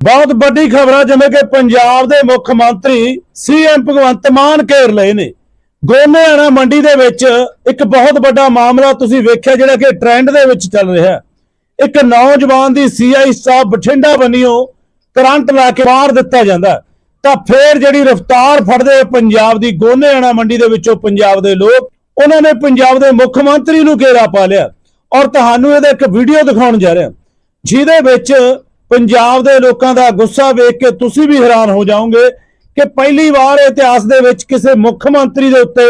ਬਹੁਤ ਵੱਡੀ ਖਬਰ ਆ ਜਿਵੇਂ ਕਿ ਪੰਜਾਬ ਦੇ ਮੁੱਖ ਮੰਤਰੀ ਸੀਐਮ ਭਗਵੰਤ ਮਾਨ ਘੇਰ ਲਏ ਨੇ। ਗੋਨੇਆਣਾ ਮੰਡੀ ਦੇ ਵਿੱਚ ਇੱਕ ਬਹੁਤ ਵੱਡਾ ਮਾਮਲਾ ਤੁਸੀਂ ਵੇਖਿਆ ਜਿਹੜਾ ਕਿ ਟ੍ਰੈਂਡ ਦੇ ਵਿੱਚ ਚੱਲ ਰਿਹਾ। ਹੈ ਇੱਕ ਨੌਜਵਾਨ ਦੀ ਸੀਆਈ ਸਟਾਫ ਬਠਿੰਡਾ ਬੰਨਿਓ ਕਰੰਟ ਲਾ ਕੇ ਮਾਰ ਦਿੱਤਾ ਜਾਂਦਾ। ਤਾਂ ਫੇਰ ਜਿਹੜੀ ਰਫਤਾਰ ਫੜਦੇ ਪੰਜਾਬ ਦੀ ਗੋਨੇਆਣਾ ਮੰਡੀ ਦੇ ਵਿੱਚੋਂ ਪੰਜਾਬ ਦੇ ਲੋਕ, ਉਹਨਾਂ ਨੇ ਪੰਜਾਬ ਦੇ ਮੁੱਖ ਮੰਤਰੀ ਨੂੰ ਘੇਰਾ ਪਾ ਲਿਆ। ਔਰ ਤੁਹਾਨੂੰ ਇਹਦਾ ਇੱਕ ਵੀਡੀਓ ਦਿਖਾਉਣ ਜਾ ਰਿਹਾ। ਜਿਹਦੇ ਵਿੱਚ ਪੰਜਾਬ ਦੇ ਲੋਕਾਂ ਦਾ ਗੁੱਸਾ ਵੇਖ ਕੇ ਤੁਸੀਂ ਵੀ ਹੈਰਾਨ ਹੋ ਜਾਓਗੇ ਕਿ ਪਹਿਲੀ ਵਾਰ ਇਤਿਹਾਸ ਦੇ ਵਿੱਚ ਕਿਸੇ ਮੁੱਖ ਮੰਤਰੀ ਦੇ ਉੱਤੇ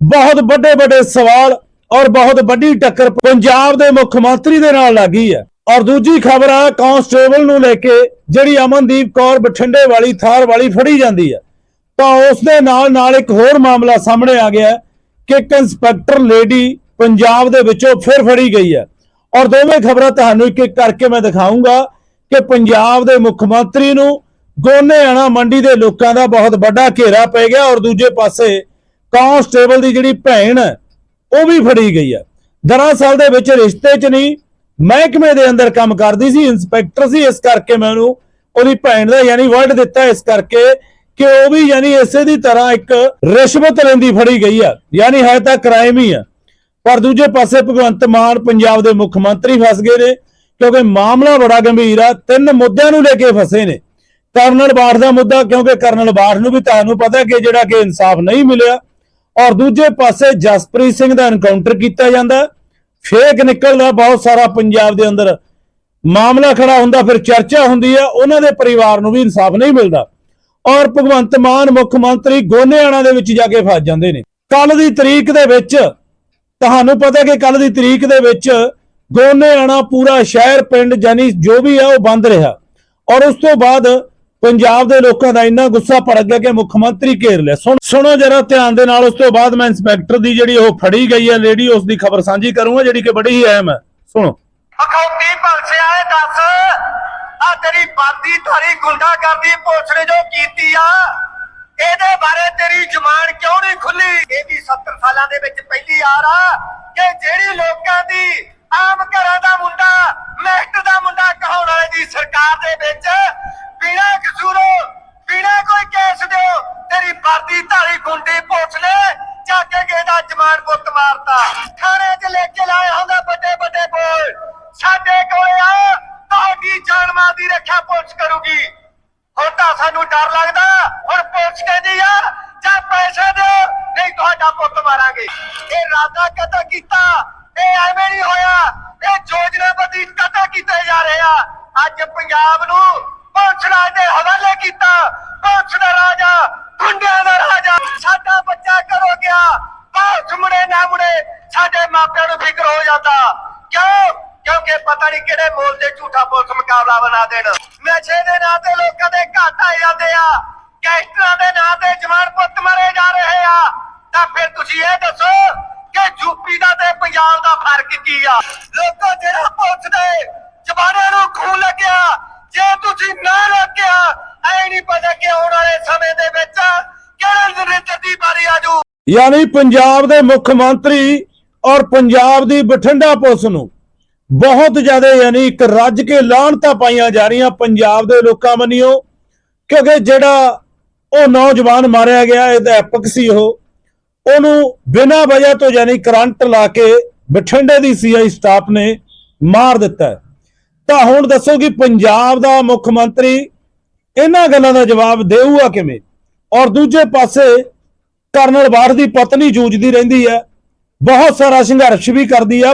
ਬਹੁਤ ਵੱਡੇ ਵੱਡੇ ਸਵਾਲ ਔਰ ਬਹੁਤ ਵੱਡੀ ਟੱਕਰ ਪੰਜਾਬ ਦੇ ਮੁੱਖ ਮੰਤਰੀ ਦੇ ਨਾਲ ਲੱਗੀ ਹੈ। ਔਰ ਦੂਜੀ ਖਬਰ ਆ, ਕਾਂਸਟੇਬਲ ਨੂੰ ਲੈ ਕੇ ਜਿਹੜੀ ਅਮਨਦੀਪ ਕੌਰ ਬਠਿੰਡੇ ਵਾਲੀ ਥਾਰ ਵਾਲੀ ਫੜੀ ਜਾਂਦੀ ਹੈ। ਤਾਂ ਉਸ ਦੇ ਨਾਲ ਨਾਲ ਇੱਕ ਹੋਰ ਮਾਮਲਾ ਸਾਹਮਣੇ ਆ ਗਿਆ ਕਿ ਇੱਕ ਇੰਸਪੈਕਟਰ ਲੇਡੀ ਪੰਜਾਬ ਦੇ ਵਿੱਚੋਂ ਫਿਰ ਫੜੀ ਗਈ ਹੈ। ਔਰ ਦੋਵੇਂ ਖਬਰਾਂ ਤੁਹਾਨੂੰ ਇੱਕ ਇੱਕ ਕਰਕੇ ਮੈਂ ਦਿਖਾਉਂਗਾ ਕਿ ਪੰਜਾਬ ਦੇ ਮੁੱਖ ਮੰਤਰੀ ਨੂੰ ਗੋਨੇਆਣਾ ਮੰਡੀ ਦੇ ਲੋਕਾਂ ਦਾ ਬਹੁਤ ਵੱਡਾ ਘੇਰਾ ਪੈ ਗਿਆ ਔਰ ਦੂਜੇ ਪਾਸੇ ਕਾਂਸਟੇਬਲ ਦੀ ਜਿਹੜੀ ਭੈਣ ਉਹ ਵੀ ਫੜੀ ਗਈ ਹੈ। ਦਰਅਸਲ ਦੇ ਵਿੱਚ ਰਿਸ਼ਤੇ 'ਚ ਨਹੀਂ, ਮਹਿਕਮੇ ਦੇ ਅੰਦਰ ਕੰਮ ਕਰਦੀ ਸੀ, ਇੰਸਪੈਕਟਰ ਸੀ, ਇਸ ਕਰਕੇ ਮੈਂ ਉਹਨੂੰ ਉਹਦੀ ਭੈਣ ਦਾ ਯਾਨੀ ਵਰਡ ਦਿੱਤਾ, ਇਸ ਕਰਕੇ ਕਿ ਉਹ ਵੀ ਯਾਨੀ ਇਸੇ ਦੀ ਤਰ੍ਹਾਂ ਇੱਕ ਰਿਸ਼ਵਤ ਲੈਂਦੀ ਫੜੀ ਗਈ ਆ ਯਾਨੀ ਹੈ ਤਾਂ ਕ੍ਰਾਈਮ ਹੀ ਆ ਪਰ ਦੂਜੇ ਪਾਸੇ ਭਗਵੰਤ ਮਾਨ ਪੰਜਾਬ ਦੇ ਮੁੱਖ ਮੰਤਰੀ ਫਸ ਗਏ ਨੇ। ਕਿਉਂਕਿ ਮਾਮਲਾ ਬੜਾ ਗੰਭੀਰ ਆ, ਤਿੰਨ ਮੁੱਦਿਆਂ ਨੂੰ ਲੈ ਕੇ ਫਸੇ ਨੇ। ਕਰਨਲ ਬਾਠ ਦਾ ਮੁੱਦਾ, ਕਿਉਂਕਿ ਕਰਨਲ ਬਾਠ ਨੂੰ ਵੀ ਤੁਹਾਨੂੰ ਪਤਾ ਕਿ ਜਿਹੜਾ ਕਿ ਇਨਸਾਫ ਨਹੀਂ ਮਿਲਿਆ, ਔਰ ਦੂਜੇ ਪਾਸੇ ਜਸਪ੍ਰੀਤ ਸਿੰਘ ਦਾ ਐਨਕਾਊਂਟਰ ਕੀਤਾ ਜਾਂਦਾ। ਫੇਕ ਨਿਕਲਦਾ, ਬਹੁਤ ਸਾਰਾ ਪੰਜਾਬ ਦੇ ਅੰਦਰ ਮਾਮਲਾ ਖੜਾ ਹੁੰਦਾ, ਫਿਰ ਚਰਚਾ ਹੁੰਦੀ ਆ, ਉਹਨਾਂ ਦੇ ਪਰਿਵਾਰ ਨੂੰ ਵੀ ਇਨਸਾਫ ਨਹੀਂ ਮਿਲਦਾ। ਔਰ ਭਗਵੰਤ ਮਾਨ ਮੁੱਖ ਮੰਤਰੀ ਗੋਨੇਆਣਾ ਦੇ ਵਿੱਚ ਜਾ ਕੇ ਫਸ ਜਾਂਦੇ ਨੇ। ਕੱਲ ਦੀ ਤਰੀਕ ਦੇ ਵਿੱਚ, ਤੁਹਾਨੂੰ ਪਤਾ ਕਿ ਕੱਲ ਦੀ ਤਰੀਕ ਦੇ ਵਿੱਚ ਗੋਨੇਆਣਾ ਪੂਰਾ ਸ਼ਹਿਰ, ਪਿੰਡ ਜਾਨੀ ਜੋ ਵੀ ਆ, ਉਹ ਬੰਦ ਰਿਹਾ। ਔਰ ਉਸ ਤੋਂ ਬਾਅਦ ਪੰਜਾਬ ਦੇ ਲੋਕਾਂ ਦਾ ਇੰਨਾ ਗੁੱਸਾ ਭੜਕ ਗਿਆ ਕਿ ਮੁੱਖ ਮੰਤਰੀ ਘੇਰ ਲਿਆ। ਸੁਣੋ ਜਰਾ ਧਿਆਨ ਦੇ ਨਾਲ, ਉਸ ਤੋਂ ਬਾਅਦ ਮੈਂ ਇੰਸਪੈਕਟਰ ਦੀ ਜਿਹੜੀ ਉਹ ਫੜੀ ਗਈ ਹੈ ਲੇਡੀ, ਉਸ ਦੀ ਖਬਰ ਸਾਂਝੀ ਕਰੂੰਗਾ, ਜਿਹੜੀ ਕਿ ਬੜੀ ਹੀ ਅਹਿਮ ਹੈ। ਸੁਣੋ। ਅਖੌਤੀ ਭਲਸਿਆ ਇਹ ਦੱਸ, ਆ ਤੇਰੀ ਬਾਦੀ ਧਾਰੀ ਗੁੰਡਾ ਕਰਦੀ ਪੁਲਿਸ ਨੇ ਜੋ ਕੀਤੀ ਆ, ਇਹਦੇ ਬਾਰੇ ਤੇਰੀ ਜ਼ੁਬਾਨ ਕਿਉਂ ਨਹੀਂ ਖੁੱਲੀ? ਇਹ ਵੀ 70 ਸਾਲਾਂ ਦੇ ਵਿੱਚ ਪਹਿਲੀ ਵਾਰ ਆ ਕਿ ਜਿਹੜੀ ਲੋਕਾਂ ਦੀ ਆਮ ਘਰਾਂ ਦਾ ਮੁੰਡਾ ਮੈਕਟ ਦਾ ਮੁੰਡਾ ਕਹਾਉਣ ਵਾਲੇ ਦੀ ਸਰਕਾਰ ਦੇ ਵਿੱਚ, ਬਿਨਾਂ ਕਸੂਰੋਂ, ਬਿਨਾਂ ਕੋਈ ਕੇਸ ਦਿਓ, ਤੇਰੀ ਬਾਦੀ ਧਾਰੀ ਗੁੰਡੀ ਪੁਲਿਸ ਨੇ ਜਾ ਕੇ ਇਹਦਾ ਜਮਾਨ ਪੁੱਤ ਮਾਰਤਾ। ਥਾਣੇ 'ਚ ਲੈ ਕੇ ਲਾਏ ਹੁੰਦੇ ਵੱਡੇ ਵੱਡੇ ਬੋਲ। ਸਾਡੇ ਕੋਲੇ ਆ, ਤੁਹਾਡੀ ਜਾਨ ਮਾਲ ਦੀ ਰੱਖਿਆ ਪੁੱਛ ਕਰੂਗੀ। ਹੁਣ ਤਾਂ ਸਾਨੂੰ ਡਰ ਲੱਗਦਾ, ਹੁਣ ਪੁੱਛ ਕਹਿੰਦੀ ਆ, ਜਾਂ ਪੈਸੇ ਦਿਓ, ਨਹੀਂ ਤੁਹਾਡਾ ਪੁੱਤ ਮਾਰਾਂਗੇ। ਇਹ ਰਾਦਾ ਕਤਲ ਕੀਤਾ ਇਹ ਐਵੇਂ ਨਹੀਂ ਹੋਇਆ। ਇਹ ਯੋਜਨਾਬੱਧੀ ਕਤਲ ਕੀਤੇ ਜਾ ਰਹੇ ਆ। ਅੱਜ ਪੰਜਾਬ ਨੂੰ ਪੁਲਿਸ ਦੇ ਹਵਾਲੇ ਕੀਤਾ। ਪੁਲਿਸ ਰਾਜਾ ਗੁੰਡਿਆਂ ਦਾ ਰਾਜਾ। ਸਾਡਾ ਬੱਚਾ ਕਰੋ ਗਿਆ। ਪੁਲਿਸ ਮੁੜੇ ਨਾ ਮੁੜੇ ਸਾਡੇ ਮਾਪਿਆਂ ਨੂੰ ਫਿਕਰ ਹੋ ਜਾਂਦਾ। ਕਿਉਂ? ਕਿਉਂਕਿ ਪਤਾ ਨਹੀਂ ਕਿਹੜੇ ਮੋਲ ਦੇ ਝੂਠਾ ਪੁਲਿਸ ਮੁਕਾਬਲਾ ਬਣਾ ਦੇਣ। ਨਸ਼ੇ ਦੇ ਨਾਂ ਤੇ ਲੋਕਾਂ ਦੇ ਘਾਟ ਆ ਜਾਂਦੇ ਆ। ਗੈਂਗਸਟਰਾਂ ਦੇ ਨਾਂ ਤੇ ਜਵਾਨ ਪੁੱਤ ਮਾਰੇ ਜਾ ਰਹੇ ਆ। ਤਾਂ ਫਿਰ ਤੁਸੀਂ ਇਹ ਦੱਸੋ ਕਿ ਯੂਪੀ ਦਾ ਤੇ ਪੰਜਾਬ ਦਾ ਫ਼ਰਕ ਕੀ ਆ? ਲੋਕੋ ਜਿਹੜਾ ਪੁਲਿਸ ਜਵਾਨਾਂ ਨੂੰ ਖੂਨ ਲੱਗਿਆ, ਜੇ ਤੁਸੀਂ ਨਾ ਲੱਗਿਆ, ਐ ਨਹੀਂ ਪਤਾ ਕਿ ਆਉਣ ਵਾਲੇ ਸਮੇਂ ਦੇ ਵਿੱਚ ਕਿਹੜੇ ਨਰਿੰਦਰ ਦੀ ਵਾਰੀ ਆਜੂ ਯਾਨੀ ਪੰਜਾਬ ਦੇ ਮੁੱਖ ਮੰਤਰੀ ਔਰ ਪੰਜਾਬ ਦੀ ਬਠਿੰਡਾ ਪੁਲਿਸ ਨੂੰ ਬਹੁਤ ਜ਼ਿਆਦਾ ਯਾਨੀ ਇੱਕ ਰੱਜ ਕੇ ਲਾਹਣਤਾਂ ਪਾਈਆਂ ਜਾ ਰਹੀਆਂ ਪੰਜਾਬ ਦੇ ਲੋਕਾਂ ਵੱਲੋਂ ਕਿਉਂਕਿ ਜਿਹੜਾ ਉਹ ਨੌਜਵਾਨ ਮਾਰਿਆ ਗਿਆ ਅਧਿਆਪਕ ਸੀ ਉਹ। ਉਹਨੂੰ ਬਿਨਾਂ ਵਜ੍ਹਾ ਤੋਂ ਯਾਨੀ ਕਰੰਟ ਲਾ ਕੇ ਬਠਿੰਡੇ ਦੀ ਸੀਆਈ ਸਟਾਫ ਨੇ ਮਾਰ ਦਿੱਤਾ ਤਾਂ ਹੁਣ ਦੱਸੋ ਕਿ ਪੰਜਾਬ ਦਾ ਮੁੱਖ ਮੰਤਰੀ ਇਹਨਾਂ ਗੱਲਾਂ ਦਾ ਜਵਾਬ ਦੇਊਗਾ ਕਿਵੇਂ? ਔਰ ਦੂਜੇ ਪਾਸੇ ਕਰਨਲ ਬਾਠ ਦੀ ਪਤਨੀ ਜੂਝਦੀ ਰਹਿੰਦੀ ਹੈ। ਬਹੁਤ ਸਾਰਾ ਸੰਘਰਸ਼ ਵੀ ਕਰਦੀ ਆ।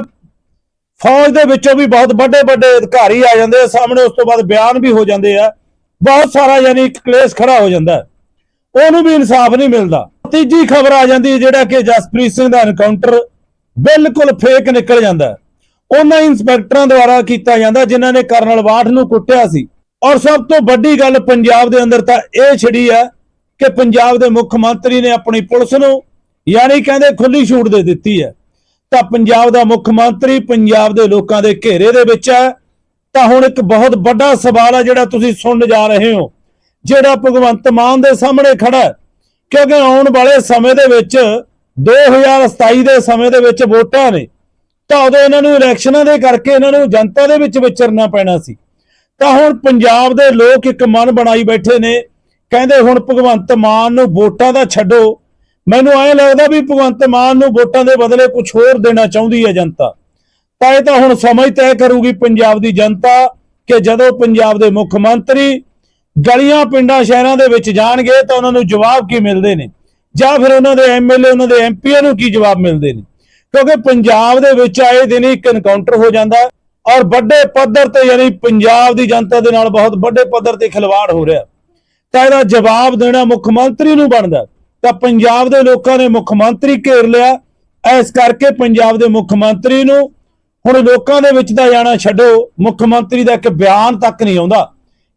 ਫੌਜ ਦੇ ਵਿੱਚੋਂ ਵੀ ਬਹੁਤ ਵੱਡੇ ਵੱਡੇ ਅਧਿਕਾਰੀ ਆ ਜਾਂਦੇ ਆ। ਸਾਹਮਣੇ ਉਸ ਤੋਂ ਬਾਅਦ ਬਿਆਨ ਵੀ ਹੋ ਜਾਂਦੇ ਆ। ਬਹੁਤ ਸਾਰਾ ਯਾਨੀ ਕਲੇਸ਼ ਖੜਾ ਹੋ ਜਾਂਦਾ ਉਹਨੂੰ ਵੀ ਇਨਸਾਫ ਨਹੀਂ ਮਿਲਦਾ। ਤੀਜੀ ਖਬਰ ਆ ਜਾਂਦੀ ਹੈ ਜਿਹੜਾ ਕਿ ਜਸਪ੍ਰੀਤ ਸਿੰਘ ਦਾ ਐਨਕਾਊਂਟਰ ਬਿਲਕੁਲ ਫੇਕ ਨਿਕਲ ਜਾਂਦਾ ਉਹਨਾਂ ਇੰਸਪੈਕਟਰਾਂ ਦੁਆਰਾ ਕੀਤਾ ਜਾਂਦਾ, ਜਿਨ੍ਹਾਂ ਨੇ ਕਰਨਲ ਬਾਠ ਨੂੰ ਕੁੱਟਿਆ ਸੀ। ਔਰ ਸਭ ਤੋਂ ਵੱਡੀ ਗੱਲ ਪੰਜਾਬ ਦੇ ਅੰਦਰ ਤਾਂ ਇਹ ਛਿੜੀ ਹੈ ਕਿ ਪੰਜਾਬ ਦੇ ਮੁੱਖ ਮੰਤਰੀ ਨੇ ਆਪਣੀ ਪੁਲਿਸ ਨੂੰ ਯਾਨੀ ਕਹਿੰਦੇ ਖੁੱਲੀ ਛੂਟ ਦੇ ਦਿੱਤੀ ਹੈ। ਤਾਂ ਪੰਜਾਬ ਦਾ ਮੁੱਖ ਮੰਤਰੀ ਪੰਜਾਬ ਦੇ ਲੋਕਾਂ ਦੇ ਘੇਰੇ ਦੇ ਵਿੱਚ ਹੈ। ਤਾਂ ਹੁਣ ਇੱਕ ਬਹੁਤ ਵੱਡਾ ਸਵਾਲ ਹੈ ਜਿਹੜਾ ਤੁਸੀਂ ਸੁਣਨ ਜਾ ਰਹੇ ਹੋ, ਜਿਹੜਾ ਭਗਵੰਤ ਮਾਨ ਦੇ ਸਾਹਮਣੇ ਖੜਾ ਹੈ। ਕਿਉਂਕਿ ਆਉਣ ਵਾਲੇ ਸਮੇਂ ਦੇ ਵਿੱਚ 2027 ਦੇ ਸਮੇਂ ਦੇ ਵਿੱਚ ਵੋਟਾਂ ਨੇ, ਤਾਂ ਉਦੋਂ ਇਹਨਾਂ ਨੂੰ ਇਲੈਕਸ਼ਨਾਂ ਦੇ ਕਰਕੇ ਇਹਨਾਂ ਨੂੰ ਜਨਤਾ ਦੇ ਵਿੱਚ ਵਿਚਰਨਾ ਪੈਣਾ ਸੀ। ਤਾਂ ਹੁਣ ਪੰਜਾਬ ਦੇ ਲੋਕ ਇੱਕ ਮਨ ਬਣਾਈ ਬੈਠੇ ਨੇ, ਕਹਿੰਦੇ ਹੁਣ ਭਗਵੰਤ ਮਾਨ ਨੂੰ ਵੋਟਾਂ ਦਾ ਛੱਡੋ। ਮੈਨੂੰ ਐਂ ਲੱਗਦਾ ਵੀ ਭਗਵੰਤ ਮਾਨ ਨੂੰ ਵੋਟਾਂ ਦੇ ਬਦਲੇ ਕੁਝ ਹੋਰ ਦੇਣਾ ਚਾਹੁੰਦੀ ਹੈ ਜਨਤਾ। ਤਾਂ ਇਹ ਤਾਂ ਹੁਣ ਸਮਝ ਤੈਅ ਕਰੂਗੀ ਪੰਜਾਬ ਦੀ ਜਨਤਾ ਕਿ ਜਦੋਂ ਪੰਜਾਬ ਦੇ ਮੁੱਖ ਮੰਤਰੀ ਗਲੀਆਂ, ਪਿੰਡਾਂ, ਸ਼ਹਿਰਾਂ ਦੇ ਵਿੱਚ ਜਾਣਗੇ ਤਾਂ ਉਹਨਾਂ ਨੂੰ ਜਵਾਬ ਕੀ ਮਿਲਦੇ ਨੇ? ਜਾਂ ਫਿਰ ਉਹਨਾਂ ਦੇ ਐਮਐਲਏ ਉਹਨਾਂ ਦੇ ਐਮਪੀਆਂ ਨੂੰ ਕੀ ਜਵਾਬ ਮਿਲਦੇ ਨੇ? ਕਿਉਂਕਿ ਪੰਜਾਬ ਦੇ ਵਿੱਚ ਆਏ ਦਿਨ ਹੀ ਇੱਕ ਐਨਕਾਊਂਟਰ ਹੋ ਜਾਂਦਾ ਔਰ ਵੱਡੇ ਪੱਧਰ ਤੇ ਯਾਨੀ ਪੰਜਾਬ ਦੀ ਜਨਤਾ ਦੇ ਨਾਲ ਬਹੁਤ ਵੱਡੇ ਪੱਧਰ ਤੇ ਖਿਲਵਾੜ ਹੋ ਰਿਹਾ ਤਾਂ ਇਹਦਾ ਜਵਾਬ ਦੇਣਾ ਮੁੱਖ ਮੰਤਰੀ ਨੂੰ ਬਣਦਾ ਤਾਂ ਪੰਜਾਬ ਦੇ ਲੋਕਾਂ ਨੇ ਮੁੱਖ ਮੰਤਰੀ ਘੇਰ ਲਿਆ। ਇਸ ਕਰਕੇ ਪੰਜਾਬ ਦੇ ਮੁੱਖ ਮੰਤਰੀ ਨੂੰ ਹੁਣ ਲੋਕਾਂ ਦੇ ਵਿੱਚ ਤਾਂ ਜਾਣਾ ਛੱਡੋ। ਮੁੱਖ ਮੰਤਰੀ ਦਾ ਇੱਕ ਬਿਆਨ ਤੱਕ ਨਹੀਂ ਆਉਂਦਾ।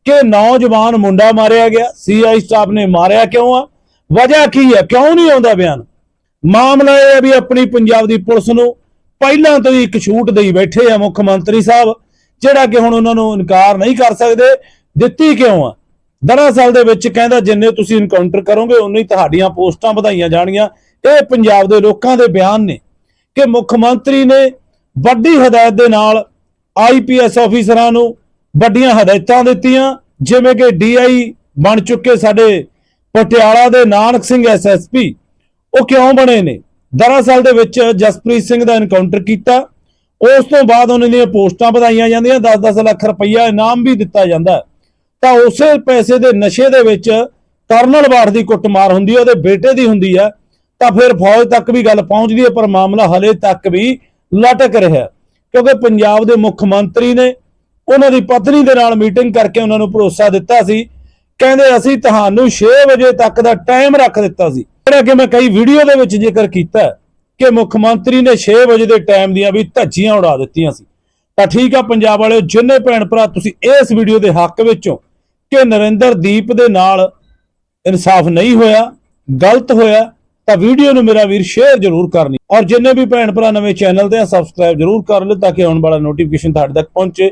ਕਿ ਨੌਜਵਾਨ ਮੁੰਡਾ ਮਾਰਿਆ ਗਿਆ। ਸੀਆਈ ਸਟਾਫ ਨੇ ਮਾਰਿਆ ਕਿਉਂ ਆ? ਵਜ੍ਹਾ ਕੀ ਹੈ? ਕਿਉਂ ਨਹੀਂ ਆਉਂਦਾ ਬਿਆਨ? ਮਾਮਲਾ ਇਹ ਹੈ ਵੀ ਆਪਣੀ ਪੰਜਾਬ ਦੀ ਪੁਲਿਸ ਨੂੰ ਪਹਿਲਾਂ ਤੋਂ ਹੀ ਇੱਕ ਛੂਟ ਦੇਈ ਬੈਠੇ ਆ ਮੁੱਖ ਮੰਤਰੀ ਸਾਹਿਬ, ਜਿਹੜਾ ਕਿ ਹੁਣ ਉਹਨਾਂ ਨੂੰ ਇਨਕਾਰ ਨਹੀਂ ਕਰ ਸਕਦੇ। ਦਿੱਤੀ ਕਿਉਂ ਆ? ਦਰਅਸਲ ਦੇ ਵਿੱਚ ਕਹਿੰਦਾ, ਜਿੰਨੇ ਤੁਸੀਂ ਇਨਕਾਊਂਟਰ ਕਰੋਗੇ, ਉਨੀ ਤੁਹਾਡੀਆਂ ਪੋਸਟਾਂ ਵਧਾਈਆਂ ਜਾਣਗੀਆਂ। ਇਹ ਪੰਜਾਬ ਦੇ ਲੋਕਾਂ ਦੇ ਬਿਆਨ ਨੇ ਕਿ ਮੁੱਖ ਮੰਤਰੀ ਨੇ ਵੱਡੀ ਹਦਾਇਤ ਦੇ ਨਾਲ ਆਈਪੀਐਸ ਅਫੀਸਰਾਂ ਨੂੰ ਵੱਡੀਆਂ ਹਦਾਇਤਾਂ ਦਿੱਤੀਆਂ, ਜਿਵੇਂ ਕਿ ਡੀਆਈ ਬਣ ਚੁੱਕੇ ਸਾਡੇ ਪਟਿਆਲਾ ਦੇ ਨਾਨਕ ਸਿੰਘ ਐਸਐਸਪੀ ਉਹ ਕਿਉਂ ਬਣੇ ਨੇ? ਦਰਅਸਲ ਦੇ ਵਿੱਚ ਜਸਪ੍ਰੀਤ ਸਿੰਘ ਦਾ ਇਨਕਾਊਂਟਰ ਕੀਤਾ। ਉਸ ਤੋਂ ਬਾਅਦ ਉਹਨਾਂ ਦੀਆਂ ਪੋਸਟਾਂ ਵਧਾਈਆਂ ਜਾਂਦੀਆਂ 10-10 ਲੱਖ ਰੁਪਈਆ ਇਨਾਮ ਵੀ ਦਿੱਤਾ ਜਾਂਦਾ ਤਾਂ ਉਸੇ ਪੈਸੇ ਦੇ ਨਸ਼ੇ ਦੇ ਵਿੱਚ ਕਰਨਲ ਬਾੜ ਦੀ ਕੁੱਟਮਾਰ ਹੁੰਦੀ ਹੈ, ਉਹਦੇ ਬੇਟੇ ਦੀ ਹੁੰਦੀ ਹੈ। ਤਾਂ ਫਿਰ ਫੌਜ ਤੱਕ ਵੀ ਗੱਲ ਪਹੁੰਚਦੀ ਹੈ, ਪਰ ਮਾਮਲਾ ਹਲੇ ਤੱਕ ਵੀ ਲਟਕ ਰਿਹਾ ਕਿਉਂਕਿ ਪੰਜਾਬ ਦੇ ਮੁੱਖ ਮੰਤਰੀ ਨੇ ਉਹਨਾਂ ਦੀ ਪਤਨੀ ਦੇ ਨਾਲ ਮੀਟਿੰਗ ਕਰਕੇ ਉਹਨਾਂ ਨੂੰ ਭਰੋਸਾ ਦਿੱਤਾ ਸੀ। ਕਹਿੰਦੇ ਅਸੀਂ ਤੁਹਾਨੂੰ 6 ਵਜੇ ਤੱਕ ਦਾ ਟਾਈਮ ਰੱਖ ਦਿੱਤਾ ਸੀ। ਜਿਹੜਾ ਕਿ ਮੈਂ ਕਈ ਵੀਡੀਓ ਦੇ ਵਿੱਚ ਜ਼ਿਕਰ ਕੀਤਾ ਕਿ ਮੁੱਖ ਮੰਤਰੀ ਨੇ 6 ਵਜੇ ਦੇ ਟਾਈਮ ਦੀਆਂ ਵੀ ਧੱਜੀਆਂ ਉਡਾ ਦਿੱਤੀਆਂ ਸੀ। ਤਾਂ ਠੀਕ ਆ ਪੰਜਾਬ ਵਾਲਿਓ, ਜਿੰਨੇ ਭੈਣ ਭਰਾ ਤੁਸੀਂ ਇਸ ਵੀਡੀਓ ਦੇ ਹੱਕ ਵਿੱਚੋਂ ਕਿ ਨਰਿੰਦਰ ਦੀਪ ਦੇ ਨਾਲ ਇਨਸਾਫ ਨਹੀਂ ਹੋਇਆ, ਗਲਤ ਹੋਇਆ, ਤਾਂ ਵੀਡੀਓ ਨੂੰ ਮੇਰਾ ਵੀਰ ਸ਼ੇਅਰ ਜ਼ਰੂਰ ਕਰਨੀ। ਔਰ ਜਿੰਨੇ ਵੀ ਭੈਣ ਭਰਾ ਨਵੇਂ ਚੈਨਲ ਤੇ ਆ ਸਬਸਕ੍ਰਾਈਬ ਜ਼ਰੂਰ ਕਰ ਲਓ ਤਾਂ ਕਿ ਆਉਣ ਵਾਲਾ ਨੋਟੀਫਿਕੇਸ਼ਨ ਤੁਹਾਡੇ ਤੱਕ ਪਹੁੰਚੇ।